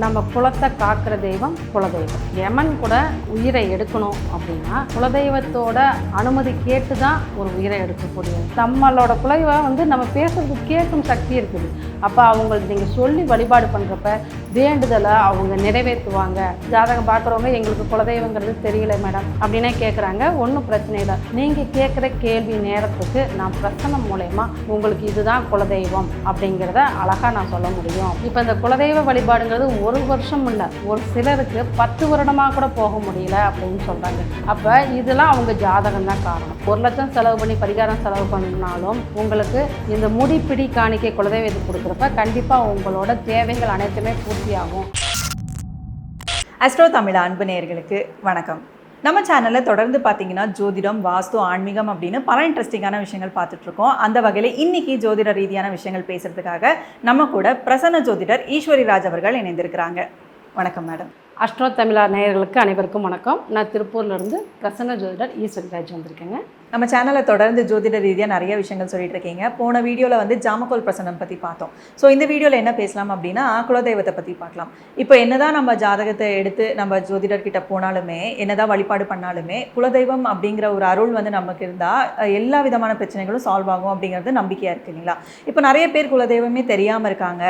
நம்ம குலத்தை காக்கிற தெய்வம் குலதெய்வம். யமன் கூட உயிரை எடுக்கணும் அப்படின்னா குலதெய்வத்தோட அனுமதி கேட்டு தான் ஒரு உயிரை எடுக்கக்கூடியது நம்மளோட குலதெய்வ வந்து நம்ம பேசுறது கேட்கும் சக்தி இருக்குது. அப்போ அவங்களுக்கு நீங்கள் சொல்லி வழிபாடு பண்ணுறப்ப வேண்டுதலை அவங்க நிறைவேற்றுவாங்க. ஜாதகம் பார்க்குறவங்க எங்களுக்கு குலதெய்வங்கிறது தெரியல மேடம் அப்படின்னே கேட்குறாங்க ஒன்றும் பிரச்சனை இல்லை. நீங்கள் கேட்குற கேள்வி நேரத்துக்கு நான் பிரசனம் மூலயமா உங்களுக்கு இதுதான் குலதெய்வம் அப்படிங்கிறத அழகாக நான் சொல்ல முடியும். இப்போ இந்த குலதெய்வ வழிபாடுங்கிறது ஒரு வருஷம் இல்லை ஒரு சிலருக்கு பத்து வருடமாக கூட போக முடியல அப்படின்னு சொல்கிறாங்க அப்போ இதெல்லாம் அவங்க ஜாதகம் தான் காரணம். ஒரு லட்சம் செலவு பண்ணி பரிகாரம் செலவு பண்ணாலும் உங்களுக்கு இந்த முடிப்பிடி காணிக்கை காணிக்கை இது கொடுக்குறப்ப கண்டிப்பாக உங்களோட தேவைகள் அனைத்துமே பூர்த்தியாகும். அஸ்ட்ரோ தமிழ் அன்பு நேர்களுக்கு வணக்கம். நம்ம சேனலில் தொடர்ந்து பார்த்தீங்கன்னா ஜோதிடம் வாஸ்து ஆன்மீகம் அப்படின்னு பல இன்ட்ரெஸ்டிங்கான விஷயங்கள் பார்த்துட்ருக்கோம். அந்த வகையில் இன்னைக்கு ஜோதிட ரீதியான விஷயங்கள் பேசுகிறதுக்காக நம்ம கூட பிரசன்ன ஜோதிடர் ஈஸ்வரி ராஜ் அவர்கள் இணைந்திருக்கிறாங்க. வணக்கம் மேடம். அஷ்டோ தமிழா நேயர்களுக்கு அனைவருக்கும் வணக்கம். நான் திருப்பூர்லேருந்து பிரசன்ன ஜோதிடர் ஈஸ்வரி ராஜ் வந்திருக்கேங்க. நம்ம சேனலை தொடர்ந்து ஜோதிட ரீதியாக நிறைய விஷயங்கள் சொல்லிட்டு இருக்கீங்க. போன வீடியோவில் வந்து ஜாமக்கோல் பிரசனம் பற்றி பார்த்தோம். ஸோ இந்த வீடியோவில் என்ன பேசலாம் அப்படின்னா குலதெய்வத்தை பற்றி பார்க்கலாம். இப்போ என்னதான் நம்ம ஜாதகத்தை எடுத்து நம்ம ஜோதிடர்கிட்ட போனாலுமே என்னதான் வழிபாடு பண்ணாலுமே குலதெய்வம் அப்படிங்கிற ஒரு அருள் வந்து நமக்கு இருந்தால் எல்லா விதமான பிரச்சனைகளும் சால்வ் ஆகும் அப்படிங்கிறது நம்பிக்கையாக இருக்கு இல்லைங்களா? இப்போ நிறைய பேர் குலதெய்வமே தெரியாமல் இருக்காங்க.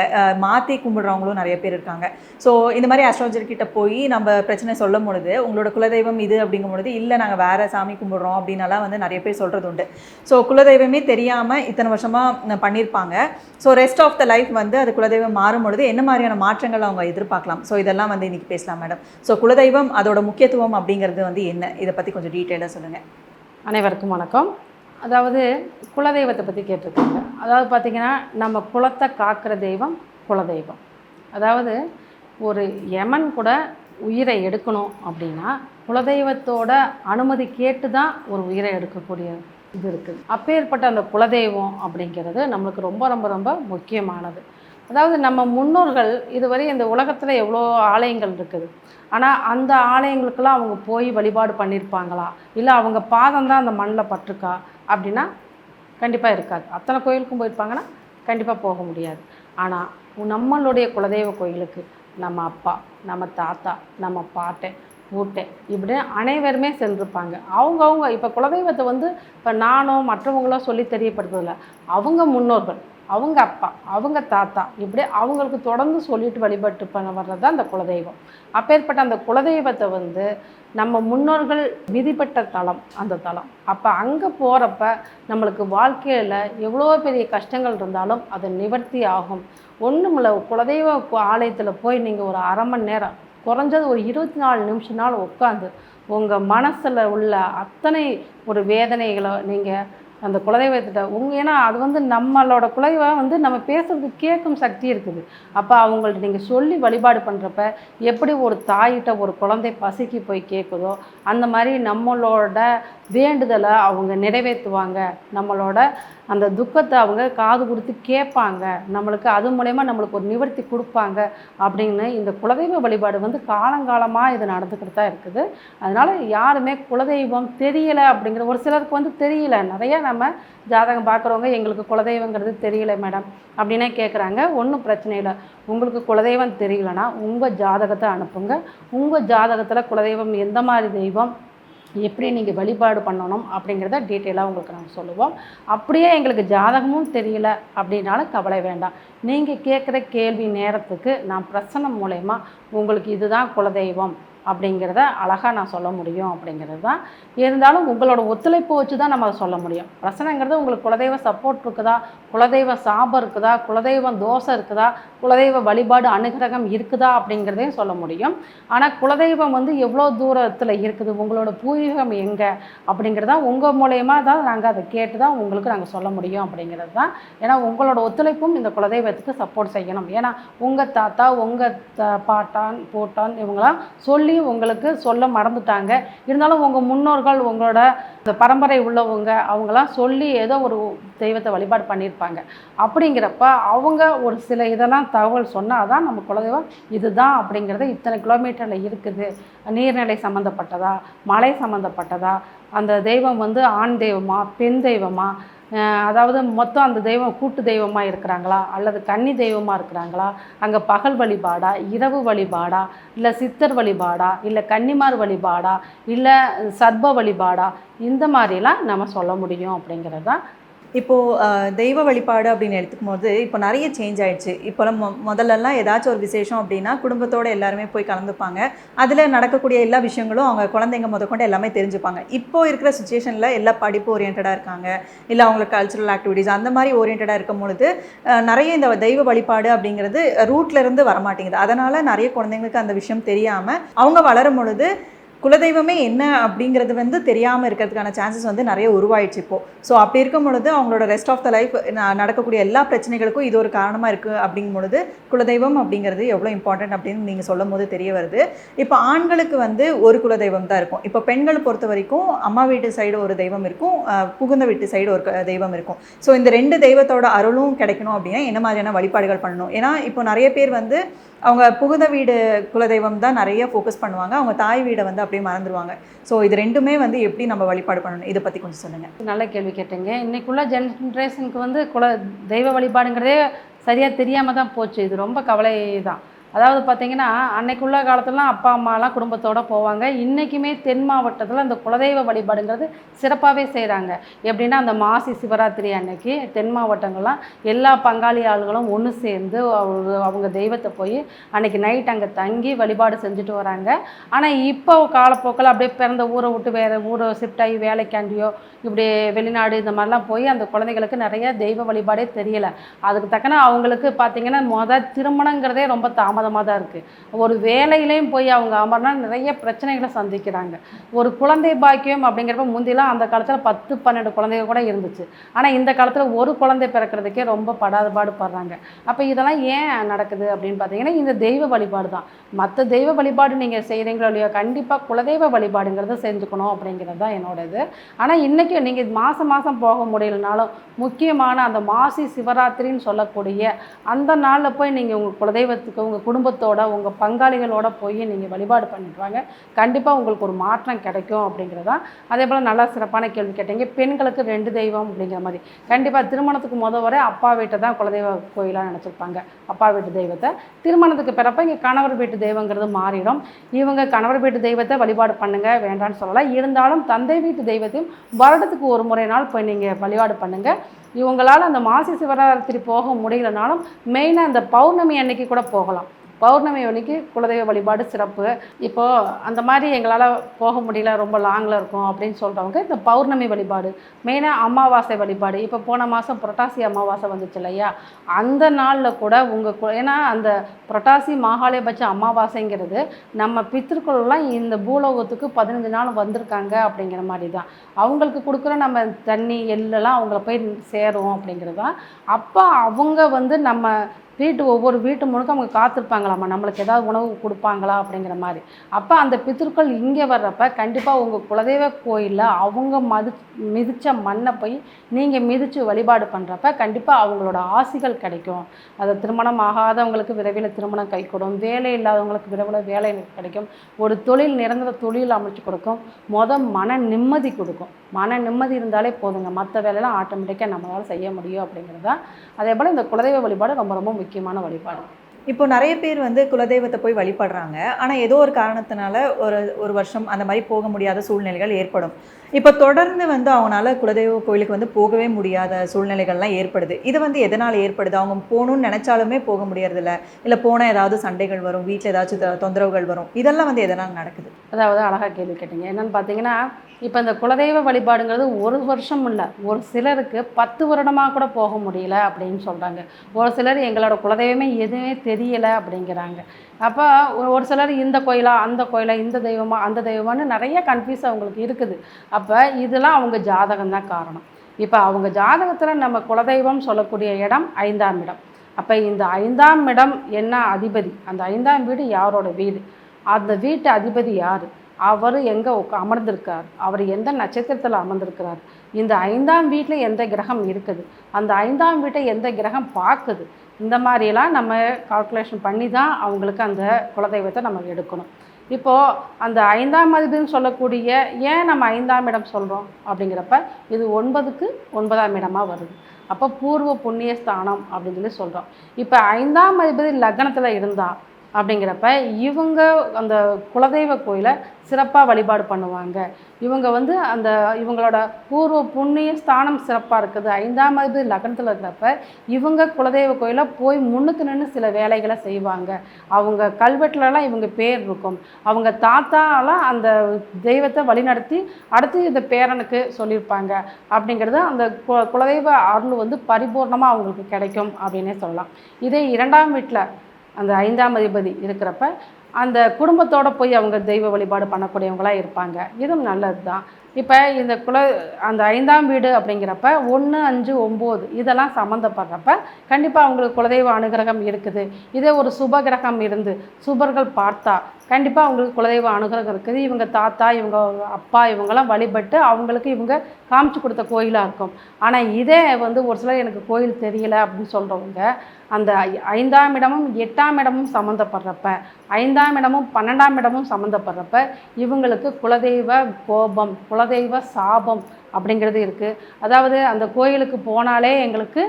மாற்றி கும்பிடுறவங்களும் நிறைய பேர் இருக்காங்க. ஸோ இந்த மாதிரி அஸ்ட்ராலஜர் கிட்ட போய் நம்ம பிரச்சனை சொல்லும் பொழுது உங்களோட குலதெய்வம் இது அப்படிங்கும் பொழுது இல்லை நாங்கள் வேறு சாமி கும்பிடுறோம் அப்படின்னலாம் வந்து நிறைய பேர் சொல்கிறது உண்டு. ஸோ குலதெய்வமே தெரியாமல் இத்தனை வருஷமாக பண்ணியிருப்பாங்க so rest of the life வந்து அது குலதெய்வம் மாறும் பொழுது என்ன மாதிரியான மாற்றங்கள் அவங்க எதிர்பார்க்கலாம்? ஸோ இதெல்லாம் வந்து இன்றைக்கி பேசலாம் மேடம் ஸோ குலதெய்வம் அதோட முக்கியத்துவம் அப்படிங்கிறது வந்து என்ன? இதை பற்றி கொஞ்சம் டீட்டெயிலாக சொல்லுங்கள் அனைவருக்கும் வணக்கம். அதாவது குலதெய்வத்தை பற்றி கேட்டிருக்காங்க. அதாவது பார்த்திங்கன்னா நம்ம குலத்தை காக்கிற தெய்வம் குலதெய்வம். அதாவது ஒரு யமன் கூட உயிரை எடுக்கணும் அப்படின்னா குலதெய்வத்தோட அனுமதி கேட்டு தான் ஒரு உயிரை எடுக்கக்கூடிய இது இருக்குது அப்பேற்பட்ட அந்த குலதெய்வம் அப்படிங்கிறது நம்மளுக்கு ரொம்ப ரொம்ப ரொம்ப முக்கியமானது. அதாவது நம்ம முன்னோர்கள் இதுவரை இந்த உலகத்தில் எவ்வளோ ஆலயங்கள் இருக்குது. ஆனால் அந்த ஆலயங்களுக்கெல்லாம் அவங்க போய் வழிபாடு பண்ணியிருப்பாங்களா இல்லை அவங்க பாதம் தான் அந்த மண்ணில் பட்டிருக்கா? அப்படின்னா கண்டிப்பாக இருக்காது. அத்தனை கோயிலுக்கும் போயிருப்பாங்கன்னா கண்டிப்பாக போக முடியாது. ஆனால் நம்மளுடைய குலதெய்வ கோயிலுக்கு நம்ம அப்பா நம்ம தாத்தா நம்ம பாட்டை பூட்டை இப்படி அனைவருமே சென்றிருப்பாங்க. அவங்கவுங்க இப்போ குலதெய்வத்தை வந்து இப்போ நானோ மற்றவங்களோ சொல்லி தெரியப்படுத்துறதில்ல. அவங்க முன்னோர்கள் அவங்க அப்பா அவங்க தாத்தா இப்படி அவங்களுக்கு தொடர்ந்து சொல்லிட்டு வழிபட்டு பண்ண வர்றது தான் அந்த குலதெய்வம். அப்பேற்பட்ட அந்த குலதெய்வத்தை வந்து நம்ம முன்னோர்கள் விதிப்பட்ட தலம் அந்த தலம். அப்போ அங்கே போகிறப்ப நம்மளுக்கு வாழ்க்கையில் எவ்வளோ பெரிய கஷ்டங்கள் இருந்தாலும் அது நிவர்த்தி ஆகும். ஒன்றுமில்ல குலதெய்வ ஆலயத்தில் போய் நீங்கள் ஒரு அரை மணி நேரம் குறைஞ்சது ஒரு இருபத்தி நாலு நிமிஷம் நாள் உட்காந்து உங்கள் மனசில் உள்ள அத்தனை ஒரு வேதனைகளை நீங்கள் அந்த குலதெய்வத்திட்ட உங்கள் ஏன்னா அது வந்து நம்மளோட குலதெய்வம் வந்து நம்ம பேசுறது கேட்கும் சக்தி இருக்குது. அப்போ அவங்கள்ட்ட நீங்கள் சொல்லி வழிபாடு பண்ணுறப்ப எப்படி ஒரு தாயிட்ட ஒரு குழந்தை பசிக்கு போய் கேட்குதோ அந்த மாதிரி நம்மளோட வேண்டுதலை அவங்க நிறைவேற்றுவாங்க. நம்மளோட அந்த துக்கத்தை அவங்க காது கொடுத்து கேட்பாங்க. நம்மளுக்கு அது மூலயமா நம்மளுக்கு ஒரு நிவர்த்தி கொடுப்பாங்க அப்படின்னு இந்த குலதெய்வ வழிபாடு வந்து காலங்காலமாக இது நடந்துக்கிட்டு தான் இருக்குது. அதனால் யாருமே குலதெய்வம் தெரியலை அப்படிங்கிற ஒரு சிலருக்கு வந்து தெரியல. நிறையா நம்ம ஜாதகம் பார்க்குறவங்க எங்களுக்கு குலதெய்வங்கிறது தெரியல மேடம் அப்படின்னே கேட்குறாங்க ஒன்றும் பிரச்சனை இல்லை. உங்களுக்கு குலதெய்வம் தெரியலனா உங்கள் ஜாதகத்தை அனுப்புங்க. உங்கள் ஜாதகத்தில் குலதெய்வம் எந்த மாதிரி தெய்வம்? எப்படி நீங்கள் வழிபாடு பண்ணணும் அப்படிங்கிறத டீட்டெயிலாக உங்களுக்கு நாங்கள் சொல்லுவோம். அப்படியே எங்களுக்கு ஜாதகமும் தெரியல அப்படின்னாலும் கவலை வேண்டாம். நீங்கள் கேட்குற கேள்வி நேரத்துக்கு நான் பிரசனம் மூலயமா உங்களுக்கு இதுதான் குலதெய்வம். அப்படிங்கிறத அழகாக நான் சொல்ல முடியும் அப்படிங்கிறது தான். இருந்தாலும் உங்களோட ஒத்துழைப்பு வச்சு தான் நம்ம அதை சொல்ல முடியும். பிரச்சனைங்கிறது உங்களுக்கு குலதெய்வ சப்போர்ட் இருக்குதா? குலதெய்வ சாபம் இருக்குதா? குலதெய்வம் தோசை இருக்குதா? குலதெய்வ வழிபாடு அனுகிரகம் இருக்குதா? அப்படிங்கிறதையும் சொல்ல முடியும். ஆனால் குலதெய்வம் வந்து எவ்வளோ தூரத்தில் இருக்குது? உங்களோட பூர்வீகம் எங்கே? அப்படிங்கிறதா உங்கள் மூலயமா தான் நாங்கள் அதை கேட்டு தான் உங்களுக்கு நாங்கள் சொல்ல முடியும் அப்படிங்கிறது தான். ஏன்னா உங்களோட ஒத்துழைப்பும் இந்த குலதெய்வத்துக்கு சப்போர்ட் செய்யணும். ஏன்னா உங்கள் தாத்தா உங்கள் பாட்டான் போட்டான் இவங்களாம் சொல்லி உங்களுக்கு சொல்ல மறந்துட்டாங்க. இருந்தாலும் உங்கள் முன்னோர்கள் உங்களோட இந்த பரம்பரை உள்ளவங்க அவங்களாம் சொல்லி ஏதோ ஒரு தெய்வத்தை வழிபாடு பண்ணியிருப்பாங்க. அப்படிங்கிறப்ப அவங்க ஒரு சில இதெல்லாம் தகவல் சொன்னால் தான் நம்ம குலதெய்வம் இதுதான் அப்படிங்கிறது இத்தனை கிலோமீட்டரில் இருக்குது. நீர்நிலை சம்மந்தப்பட்டதா மலை சம்மந்தப்பட்டதா அந்த தெய்வம் வந்து ஆண் தெய்வமா பெண் தெய்வமா? அதாவது மொத்தம் அந்த தெய்வம் கூட்டு தெய்வமாக இருக்கிறாங்களா? அல்லது கன்னி தெய்வமாக இருக்கிறாங்களா? அங்கே பகல் வழிபாடா? இரவு வழிபாடா? இல்லை சித்தர் வழிபாடா? இல்லை கன்னிமார் வழிபாடா? இல்லை சர்ப வழிபாடா? இந்த மாதிரிலாம் நம்ம சொல்ல முடியும் அப்படிங்கிறது தான் இப்போது தெய்வ வழிபாடு அப்படின்னு எடுத்துக்கும் போது இப்போ நிறைய சேஞ்ச் ஆயிடுச்சு. இப்போலாம் மொ முதல்லலாம் ஏதாச்சும் ஒரு விசேஷம் அப்படின்னா குடும்பத்தோட எல்லாருமே போய் கலந்துப்பாங்க. அதில் நடக்கக்கூடிய எல்லா விஷயங்களும் அவங்க குழந்தைங்க முதற்கொண்டு எல்லாமே தெரிஞ்சுப்பாங்க. இப்போ இருக்கிற சுச்சுவேஷனில் எல்லா படிப்பு ஓரியன்டாக இருக்காங்க. இல்லை அவங்களுக்கு கல்ச்சுரல் ஆக்டிவிட்டீஸ் அந்த மாதிரி ஓரியன்டாக இருக்கும் பொழுது நிறைய இந்த தெய்வ வழிபாடு அப்படிங்கிறது ரூட்லேருந்து வரமாட்டேங்குது. அதனால் நிறைய குழந்தைங்களுக்கு அந்த விஷயம் தெரியாமல் அவங்க வளரும் பொழுது குலதெய்வமே என்ன அப்படிங்கிறது வந்து தெரியாமல் இருக்கிறதுக்கான சான்சஸ் வந்து நிறைய உருவாயிடுச்சு இப்போ. ஸோ அப்படி இருக்கும் பொழுது அவங்களோட ரெஸ்ட் ஆஃப் த லைஃப் நடக்கக்கூடிய எல்லா பிரச்சனைகளுக்கும் இது ஒரு காரணமாக இருக்குது அப்படிங்கும் பொழுது குலதெய்வம் அப்படிங்கிறது எவ்வளோ இம்பார்ட்டன்ட் அப்படின்னு நீங்கள் சொல்லும் போது தெரிய வருது. இப்போ ஆண்களுக்கு வந்து ஒரு குலதெய்வம் தான் இருக்கும். இப்போ பெண்களை பொறுத்த வரைக்கும் அம்மா வீட்டு சைடு ஒரு தெய்வம் இருக்கும் புகுந்த வீட்டு சைடு ஒரு க- தெய்வம் இருக்கும். ஸோ இந்த ரெண்டு தெய்வத்தோட அருளும் கிடைக்கணும் அப்படின்னா என்ன மாதிரியான வழிபாடுகள் பண்ணணும்? ஏன்னா இப்போ நிறைய பேர் வந்து அவங்க புகுந்த வீடு குலதெய்வம் தான் நிறைய ஃபோக்கஸ் பண்ணுவாங்க. அவங்க தாய் வீடை வந்து அப்படியே மறந்துடுவாங்க ஸோ இது ரெண்டுமே வந்து எப்படி நம்ம வழிபாடு பண்ணணும்? இதை பற்றி கொஞ்சம் சொல்லுங்கள் நல்ல கேள்வி கேட்டீங்க. இன்னைக்குள்ள ஜென்ரேஷனுக்கு வந்து குல தெய்வ வழிபாடுங்கிறதே சரியாக தெரியாமல் தான் போச்சு. இது ரொம்ப கவலை தான் அதாவது பார்த்திங்கன்னா அன்னைக்குள்ள காலத்துலலாம் அப்பா அம்மாலாம் குடும்பத்தோடு போவாங்க. இன்றைக்குமே தென் மாவட்டத்தில் அந்த குலதெய்வ வழிபாடுங்கிறது சிறப்பாகவே செய்கிறாங்க எப்படின்னா அந்த மாசி சிவராத்திரி அன்னைக்கு தென் மாவட்டங்கள்லாம் எல்லா பங்காளி ஆளுகளும் ஒன்று சேர்ந்து அவங்க அவங்க தெய்வத்தை போய் அன்னைக்கு நைட் அங்கே தங்கி வழிபாடு செஞ்சுட்டு வராங்க. ஆனால் இப்போ காலப்போக்கில் அப்படியே பிறந்த ஊரை விட்டு வேறு ஊரை ஷிஃப்ட் ஆகி வேலைக்காண்டியோ இப்படி வெளிநாடு இந்த மாதிரிலாம் போய் அந்த குழந்தைகளுக்கு நிறைய தெய்வ வழிபாடே தெரியலை. அதுக்கு தக்கன அவங்களுக்கு பார்த்திங்கன்னா மொதல் திருமணங்கிறதே ரொம்ப தாமதமாக தான் இருக்குது ஒரு வேலையிலையும் போய் அவங்க அமர்னா நிறைய பிரச்சனைகளை சந்திக்கிறாங்க. ஒரு குழந்தை பாக்கியம் அப்படிங்கிறப்ப முந்திலாம் அந்த காலத்தில் பத்து பன்னெண்டு குழந்தைங்க கூட இருந்துச்சு. ஆனால் இந்த காலத்தில் ஒரு குழந்தை பிறக்கிறதுக்கே ரொம்ப படாத பாடுபடுறாங்க அப்போ இதெல்லாம் ஏன் நடக்குது அப்படின்னு பார்த்தீங்கன்னா இந்த தெய்வ வழிபாடு தான். மற்ற தெய்வ வழிபாடு நீங்கள் செய்கிறீங்களோ இல்லையோ கண்டிப்பாக குலதெய்வ வழிபாடுங்கிறத செஞ்சுக்கணும் அப்படிங்கிறது தான் என்னோட இது ஆனால் இன்றைக்கி நீங்கள் மாதம் மாதம் போக முடியலனாலும் முக்கியமான அந்த மாசி சிவராத்திரின்னு சொல்லக்கூடிய அந்த நாளில் போய் நீங்கள் உங்கள் குலதெய்வத்துக்கு உங்கள் குடும்பத்தோட உங்கள் பங்காளிகளோட போய் நீங்கள் வழிபாடு பண்ணிட்டு வாங்க. கண்டிப்பாக உங்களுக்கு ஒரு மாற்றம் கிடைக்கும் அப்படிங்கிறது தான். அதே போல் நல்லா சிறப்பான கேள்வி கேட்டீங்க. பெண்களுக்கு ரெண்டு தெய்வம் அப்படிங்கிற மாதிரி. கண்டிப்பாக திருமணத்துக்கு முத வரை அப்பா வீட்டை தான் குலதெய்வ கோயிலாக நினச்சிருப்பாங்க. அப்பா வீட்டு தெய்வத்தை. திருமணத்துக்கு பிறப்ப இங்கே கணவர் வீட்டு தெய்வங்கிறது மாறிடும். இவங்க கணவர் வீட்டு தெய்வத்தை வழிபாடு பண்ணுங்க வேண்டாம்னு சொல்லலாம் இருந்தாலும் தந்தை வீட்டு தெய்வத்தையும் வருடத்துக்கு ஒரு முறை நாள் போய் நீங்கள் வழிபாடு பண்ணுங்க. இவங்களால் அந்த மாசி சிவராத்திரி போக முடியலனாலும் மெயினாக அந்த பௌர்ணமி அன்னைக்கு கூட போகலாம். பௌர்ணமி அன்னைக்கு குலதெய்வ வழிபாடு சிறப்பு. இப்போது அந்த மாதிரி எங்களால் போக முடியல ரொம்ப லாங்கில் இருக்கும் அப்படின்னு சொல்கிறவங்க இந்த பௌர்ணமி வழிபாடு மெயினாக அமாவாசை வழிபாடு. இப்போ போன மாதம் புரட்டாசி அமாவாசை வந்துச்சு இல்லையா? அந்த நாளில் கூட உங்கள் ஏன்னா அந்த புரட்டாசி மாகாளியபட்ச அமாவாசைங்கிறது நம்ம பித்திருக்கள்லாம் இந்த பூலோகத்துக்கு பதினஞ்சு நாள் வந்திருக்காங்க அப்படிங்கிற மாதிரி தான் அவங்களுக்கு கொடுக்குற நம்ம தண்ணி எள்ளெல்லாம் அவங்கள போய் சேரும் அப்படிங்கிறது தான் அப்போ அவங்க வந்து நம்ம வீட்டு ஒவ்வொரு வீட்டு முழுக்க அவங்க காத்திருப்பாங்களாம்மா. நம்மளுக்கு ஏதாவது உணவு கொடுப்பாங்களா அப்படிங்கிற மாதிரி. அப்போ அந்த பித்திருக்கள் இங்கே வர்றப்ப கண்டிப்பாக உங்கள் குலதெய்வ கோயிலில் அவங்க மது மிதித்த மண்ணை போய் நீங்கள் மிதித்து வழிபாடு பண்ணுறப்ப கண்டிப்பாக அவங்களோட ஆசிகள் கிடைக்கும். அது திருமணம் ஆகாதவங்களுக்கு விரைவில் திருமணம் கைகூடும். வேலை இல்லாதவங்களுக்கு விரைவில் வேலை கிடைக்கும். ஒரு தொழில் நிரந்தர தொழில் அமைச்சு கொடுக்கும். மொதல் மன நிம்மதி கொடுக்கும். மன நிம்மதி இருந்தாலே போதுங்க. மற்ற வேலையெல்லாம் ஆட்டோமேட்டிக்காக நம்மளால் செய்ய முடியும் அப்படிங்கிறது தான் அதே போல் இந்த குலதெய்வ வழிபாடு ரொம்ப ரொம்ப முக்கியமான வழிபாடு. இப்போ நிறைய பேர் வந்து குலதெய்வத்தை போய் வழிபடுறாங்க. ஆனால் ஏதோ ஒரு காரணத்தினால ஒரு ஒரு வருஷம் அந்த மாதிரி போக முடியாத சூழ்நிலைகள் ஏற்படும். இப்போ தொடர்ந்து வந்து அவங்களால குலதெய்வ கோயிலுக்கு வந்து போகவே முடியாத சூழ்நிலைகள்லாம் ஏற்படுது. இது வந்து எதனால் ஏற்படுது? அவங்க போகணும்னு நினச்சாலுமே போக முடியறதில்ல. இல்லை போனால் ஏதாவது சண்டைகள் வரும் வீட்டில் ஏதாச்சும் தொந்தரவுகள் வரும். இதெல்லாம் வந்து எதனால் நடக்குது? அதாவது அழகாக கேள்வி கேட்டீங்க. என்னென்னு பார்த்தீங்கன்னா இப்போ இந்த குலதெய்வ வழிபாடுங்கிறது ஒரு வருஷம் இல்லை. ஒரு சிலருக்கு பத்து வருடமாக கூட போக முடியல அப்படின்னு சொல்கிறாங்க ஒரு சிலர் எங்களோட குலதெய்வமே எதுவுமே தெரியலை அப்படிங்கிறாங்க. அப்போ ஒரு- சிலர் இந்த கோயிலா அந்த கோயிலா இந்த தெய்வமா அந்த தெய்வமானு நிறைய கன்ஃபியூஸ் அவங்களுக்கு இருக்குது. அப்போ இதெல்லாம் அவங்க ஜாதகம் தான் காரணம். இப்போ அவங்க ஜாதகத்தில் நம்ம குலதெய்வம் சொல்லக்கூடிய இடம் ஐந்தாம் இடம். அப்போ இந்த ஐந்தாம் இடம் என்ன அதிபதி? அந்த ஐந்தாம் வீடு யாரோட வீடு? அந்த வீட்டு அதிபதி யார்? அவர் எங்கே உட்கா அமர்ந்திருக்கார்? அவர் எந்த நட்சத்திரத்தில் அமர்ந்திருக்கிறார்? இந்த ஐந்தாம் வீட்டில் எந்த கிரகம் இருக்குது? அந்த ஐந்தாம் வீட்டை எந்த கிரகம் பார்க்குது? இந்த மாதிரியெல்லாம் நம்ம கால்குலேஷன் பண்ணி தான் அவங்களுக்கு அந்த குலதெய்வத்தை நம்ம எடுக்கணும். இப்போது அந்த ஐந்தாம் அதிபதினு சொல்லக்கூடிய ஏன் நம்ம ஐந்தாம் இடம் சொல்கிறோம் அப்படிங்கிறப்ப இது ஒன்பதுக்கு ஒன்பதாம் இடமாக வருது. அப்போ பூர்வ புண்ணிய ஸ்தானம் அப்படின்னு சொல்லி சொல்கிறோம் இப்போ ஐந்தாம் அதிபதி லக்னத்தில் இருந்தால் அப்படிங்கிறப்ப இவங்க அந்த குலதெய்வ கோயிலை சிறப்பாக வழிபாடு பண்ணுவாங்க. இவங்க வந்து அந்த இவங்களோட பூர்வ புண்ணிய ஸ்தானம் சிறப்பாக இருக்குது. ஐந்தாம் அதிபதி லக்னத்தில் இருக்கிறப்ப இவங்க குலதெய்வ கோயிலில் போய் முன்னுக்கு நின்று சில வேலைகளை செய்வாங்க. அவங்க கல்வெட்டுலலாம் இவங்க பேர் இருக்கும். அவங்க தாத்தாலாம் அந்த தெய்வத்தை வழிநடத்தி அடுத்து இந்த பேரனுக்கு சொல்லியிருப்பாங்க. அப்படிங்கிறது அந்த கு- குலதெய்வ அருள் வந்து பரிபூர்ணமாக அவங்களுக்கு கிடைக்கும் அப்படின்னே சொல்லலாம். இதே இரண்டாம் வீட்டில் அந்த ஐந்தாம் அதிபதி இருக்கிறப்ப அந்த குடும்பத்தோடு போய் அவங்க தெய்வ வழிபாடு பண்ணக்கூடியவங்களாக இருப்பாங்க. இதுவும் நல்லது தான் இப்போ இந்த குல அந்த ஐந்தாம் வீடு அப்படிங்கிறப்ப ஒன்று அஞ்சு ஒம்பது இதெல்லாம் சம்மந்தப்படுறப்ப கண்டிப்பாக அவங்களுக்கு குலதெய்வ அனுகிரகம் இருக்குது. இதே ஒரு சுப கிரகம் இருந்து சுபர்கள் பார்த்தா கண்டிப்பாக அவங்களுக்கு குலதெய்வ அனுகிரகம் இருக்குது. இவங்க தாத்தா இவங்க அப்பா இவங்கெல்லாம் வழிபட்டு அவங்களுக்கு இவங்க காமிச்சு கொடுத்த கோயிலாக இருக்கும். ஆனால் இதே வந்து ஒரு சிலர் எனக்கு கோயில் தெரியல அப்படின்னு சொல்கிறவங்க அந்த ஐ- ஐந்தாம் இடமும் எட்டாம் இடமும் சம்மந்தப்படுறப்ப ஐந்தாம் இடமும் பன்னெண்டாம் இடமும் சம்மந்தப்படுறப்ப இவங்களுக்கு குலதெய்வ கோபம் குலதெய்வ சாபம் அப்படிங்கிறது இருக்குது அதாவது அந்த கோயிலுக்கு போனாலே எங்களுக்கு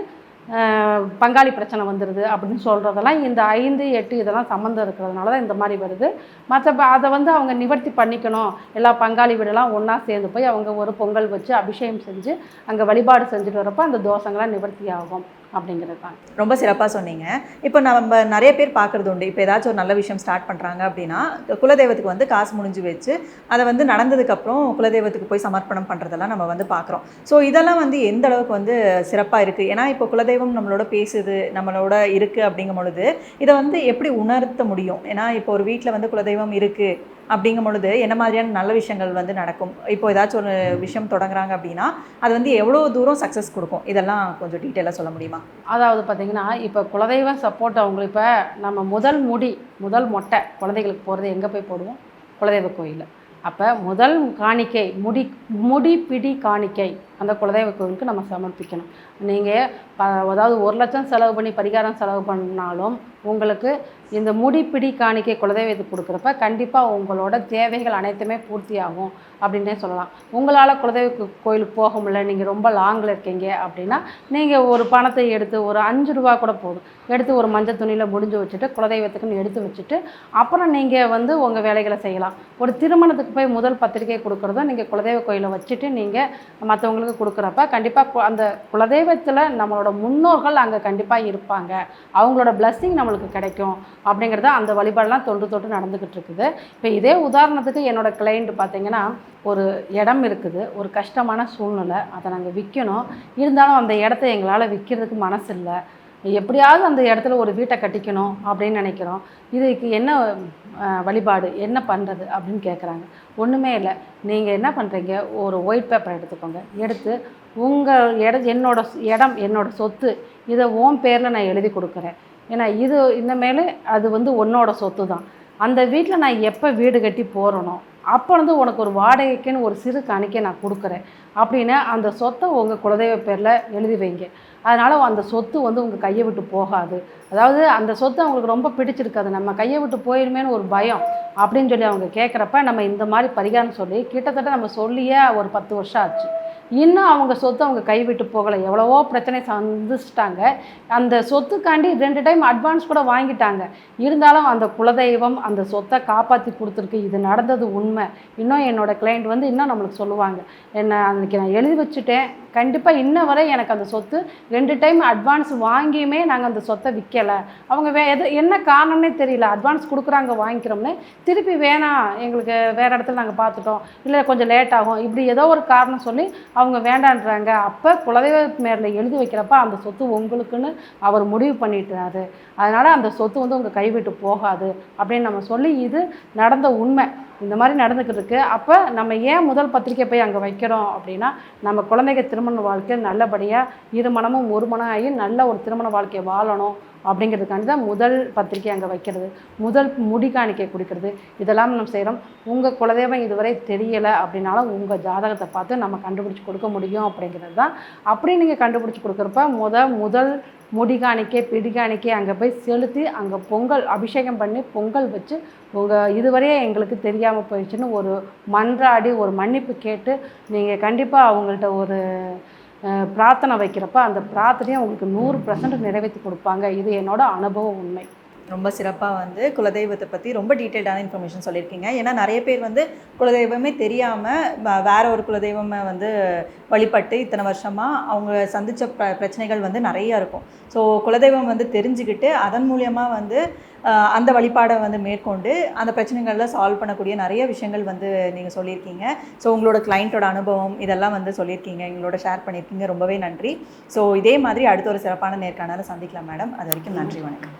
பங்காளி பிரச்சனை வந்துடுது அப்படின்னு சொல்கிறதெல்லாம் இந்த ஐந்து எட்டு இதெல்லாம் சம்மந்தம் இருக்கிறதுனால தான் இந்த மாதிரி வருது. மற்ற அதை வந்து அவங்க நிவர்த்தி பண்ணிக்கணும். எல்லா பங்காளி வீடெல்லாம் ஒன்றா சேர்ந்து போய் அவங்க ஒரு பொங்கல் வச்சு அபிஷேகம் செஞ்சு அங்கே வழிபாடு செஞ்சுட்டு வரப்போ அந்த தோஷங்கள்லாம் நிவர்த்தி ஆகும். அப்படிங்கிறது தான் ரொம்ப சிறப்பாக சொன்னீங்க. இப்போ நம்ம நிறைய பேர் பார்க்குறது உண்டு. இப்போ ஏதாச்சும் ஒரு நல்ல விஷயம் ஸ்டார்ட் பண்ணுறாங்க அப்படின்னா குலதெய்வத்துக்கு வந்து காசு முடிஞ்சு வச்சு அதை வந்து நடந்ததுக்கப்புறம் குலதெய்வத்துக்கு போய் சமர்ப்பணம் பண்ணுறதெல்லாம் நம்ம வந்து பார்க்குறோம். ஸோ இதெல்லாம் வந்து எந்த அளவுக்கு வந்து சிறப்பாக இருக்குது ஏன்னா இப்போ குலதெய்வம் நம்மளோட பேசுது நம்மளோட இருக்குது அப்படிங்கும் பொழுது இதை வந்து எப்படி உணர்த்த முடியும்? ஏன்னா இப்போ ஒரு வீட்டில் வந்து குலதெய்வம் இருக்குது அப்படிங்கும் பொழுது என்ன மாதிரியான நல்ல விஷயங்கள் வந்து நடக்கும்? இப்போ ஏதாச்சும் ஒரு விஷயம் தொடங்குறாங்க அப்படின்னா அது வந்து எவ்வளோ தூரம் சக்ஸஸ் கொடுக்கும்? இதெல்லாம் கொஞ்சம் டீட்டெயிலாக சொல்ல முடியுமா? அதாவது பார்த்தீங்கன்னா இப்போ குலதெய்வ சப்போர்ட் அவங்களுக்கு இப்போ நம்ம முதல் முடி முதல் மொட்டை குழந்தைகளுக்கு போகிறது எங்கே போய் போடுவோம்? குலதெய்வ கோயில் அப்போ முதல் காணிக்கை முடி முடி பிடி காணிக்கை அந்த குலதெய்வ கோயிலுக்கு நம்ம சமர்ப்பிக்கணும். நீங்கள் அதாவது ஒரு லட்சம் செலவு பண்ணி பரிகாரம் செலவு பண்ணாலும் உங்களுக்கு இந்த முடிப்பிடி காணிக்கை குலதெய்வத்துக்கு கொடுக்குறப்ப கண்டிப்பாக உங்களோட தேவைகள் அனைத்துமே பூர்த்தி ஆகும் அப்படின்னே சொல்லலாம். உங்களால் குலதெய்வ கோயிலுக்கு போக முடியல நீங்கள் ரொம்ப லாங்கில் இருக்கீங்க அப்படின்னா நீங்கள் ஒரு பணத்தை எடுத்து ஒரு அஞ்சு ரூபா கூட போதும். எடுத்து ஒரு மஞ்சள் துணியில் முடிஞ்சு வச்சுட்டு குலதெய்வத்துக்குன்னு எடுத்து வச்சுட்டு அப்புறம் நீங்கள் வந்து உங்கள் வேலைகளை செய்யலாம். ஒரு திருமணத்துக்கு போய் முதல் பத்திரிக்கை கொடுக்குறதும் நீங்கள் குலதெய்வ கோயிலை வச்சுட்டு நீங்கள் மற்றவங்களுக்கு கொடுக்குறப்ப கண்டிப்பாக அந்த குலதெய்வத்தில் நம்மளோட முன்னோர்கள் அங்கே கண்டிப்பாக இருப்பாங்க. அவங்களோட பிளஸ்ஸிங் நம்மளுக்கு கிடைக்கும். அப்படிங்கிறத அந்த வழிபாடெலாம் தொன்று தொட்டு நடந்துக்கிட்டு இருக்குது. இப்போ இதே உதாரணத்துக்கு என்னோடய கிளைண்ட் பார்த்தீங்கன்னா ஒரு இடம் இருக்குது. ஒரு கஷ்டமான சூழ்நிலை. அதை நாங்கள் விற்கணும் இருந்தாலும் அந்த இடத்த எங்களால் விற்கிறதுக்கு மனசு இல்லை எப்படியாவது அந்த இடத்துல ஒரு வீட்டை கட்டிக்கணும் அப்படின்னு நினைக்கிறோம். இதுக்கு என்ன வழிபாடு என்ன பண்ணுறது அப்படின்னு கேட்குறாங்க ஒன்றுமே இல்லை. நீங்கள் என்ன பண்ணுறீங்க ஒரு ஒயிட் பேப்பர் எடுத்துக்கோங்க. எடுத்து உங்கள் இட என்னோட இடம் என்னோட சொத்து இதை உன் பேரில் நான் எழுதி கொடுக்குறேன். ஏன்னா இது இந்தமேல் அது வந்து உன்னோட சொத்து தான் அந்த வீட்டில் நான் எப்போ வீடு கட்டி போகிறனோ அப்போ வந்து உனக்கு ஒரு வாடகைக்குன்னு ஒரு சிறு காணிக்கை நான் கொடுக்குறேன். அப்படின்னு அந்த சொத்தை உங்கள் குலதெய்வ பேரில் எழுதி வைங்க. அதனால் அந்த சொத்து வந்து உங்கள் கையை விட்டு போகாது. அதாவது அந்த சொத்து அவங்களுக்கு ரொம்ப பிடிச்சிருக்காது. நம்ம கையை விட்டு போயிருமேன்னு ஒரு பயம் அப்படின்னு சொல்லி அவங்க கேட்குறப்ப நம்ம இந்த மாதிரி பரிகாரம் சொல்லி கிட்டத்தட்ட நம்ம சொல்லியே ஒரு பத்து வருஷம் ஆச்சு. இன்னும் அவங்க சொத்து அவங்க கைவிட்டு போகலை. எவ்வளவோ பிரச்சனை சந்திச்சிட்டாங்க. அந்த சொத்துக்காண்டி ரெண்டு டைம் அட்வான்ஸ் கூட வாங்கிட்டாங்க. இருந்தாலும் அந்த குலதெய்வம் அந்த சொத்தை காப்பாற்றி கொடுத்துருக்கு. இது நடந்தது உண்மை. இன்னும் என்னோட கிளைண்ட் வந்து இன்னும் நம்மளுக்கு சொல்லுவாங்க. என்ன அன்றைக்கி நான் எழுதி வச்சுட்டேன். கண்டிப்பாக இன்ன வரை எனக்கு அந்த சொத்து ரெண்டு டைம் அட்வான்ஸ் வாங்கியுமே நாங்கள் அந்த சொத்தை விற்கலை அவங்க வே எது என்ன காரணம்னே தெரியல. அட்வான்ஸ் கொடுக்குறாங்க வாங்கிக்கிறோம்னு. திருப்பி வேணாம் எங்களுக்கு வேறு இடத்துல நாங்கள் பார்த்துட்டோம் இல்லை கொஞ்சம் லேட் ஆகும். இப்படி ஏதோ ஒரு காரணம் சொல்லி அவங்க வேண்டான்றாங்க. அப்போ குலதெய்வ மேரில் எழுதி வைக்கிறப்ப அந்த சொத்து உங்களுக்குன்னு அவர் முடிவு பண்ணிட்டாரு. அதனால் அந்த சொத்து வந்து உங்கள் கைவிட்டு போகாது அப்படின்னு நம்ம சொல்லி இது நடந்த உண்மை. இந்த மாதிரி நடந்துக்கிட்டு இருக்கு அப்போ நம்ம ஏன் முதல் பத்திரிக்கை போய் அங்கே வைக்கிறோம் அப்படின்னா நம்ம குழந்தைங்க திருமண வாழ்க்கை நல்லபடியாக இரு மனமும் ஒரு மனம் ஆகி நல்ல ஒரு திருமண வாழ்க்கையை வாழணும். அப்படிங்கிறதுக்காண்டி தான் முதல் பத்திரிக்கை அங்கே வைக்கிறது முதல் முடி காணிக்கை கொடுக்கறது. இதெல்லாம் நம்ம செய்கிறோம் உங்கள் குலதெய்வம் இதுவரை தெரியலை அப்படின்னாலும் உங்கள் ஜாதகத்தை பார்த்து நம்ம கண்டுபிடிச்சி கொடுக்க முடியும் அப்படிங்கிறது தான் அப்படி நீங்கள் கண்டுபிடிச்சி கொடுக்குறப்ப முத முதல் முடி காணிக்கை பிடி காணிக்கை அங்கே போய் செலுத்தி அங்கே பொங்கல் அபிஷேகம் பண்ணி பொங்கல் வச்சு உங்கள் இதுவரையே எங்களுக்கு தெரியாமல் போயிடுச்சுன்னு ஒரு மன்றாடி ஒரு மன்னிப்பு கேட்டு நீங்கள் கண்டிப்பாக அவங்கள்ட்ட ஒரு பிரார்த்தனை வைக்கிறப்ப அந்த பிரார்த்தனையை உங்களுக்கு நூறு பர்சன்ட் நிறைவேற்றி கொடுப்பாங்க. இது என்னோட அனுபவ உண்மை. ரொம்ப சிறப்பாக வந்து குலதெய்வத்தை பற்றி ரொம்ப டீட்டெயில்டான இன்ஃபர்மேஷன் சொல்லியிருக்கீங்க. ஏன்னா நிறைய பேர் வந்து குலதெய்வமே தெரியாமல் வேற ஒரு குலதெய்வமை வந்து வழிபட்டு இத்தனை வருஷமாக அவங்க சந்தித்த ப பிரச்சனைகள் வந்து நிறைய இருக்கும். ஸோ குலதெய்வம் வந்து தெரிஞ்சுக்கிட்டு அதன் மூலியமாக வந்து அந்த வழிபாடை வந்து மேற்கொண்டு அந்த பிரச்சனைகளில் சால்வ் பண்ணக்கூடிய நிறைய விஷயங்கள் வந்து நீங்கள் சொல்லியிருக்கீங்க. ஸோ உங்களோட கிளைண்ட்டோட அனுபவம் இதெல்லாம் வந்து சொல்லியிருக்கீங்க. எங்களோட ஷேர் பண்ணியிருக்கீங்க. ரொம்பவே நன்றி. ஸோ இதே மாதிரி அடுத்த ஒரு சிறப்பான நேர்காணலை சந்திக்கலாம் மேடம். அது வரைக்கும் நன்றி வணக்கம்.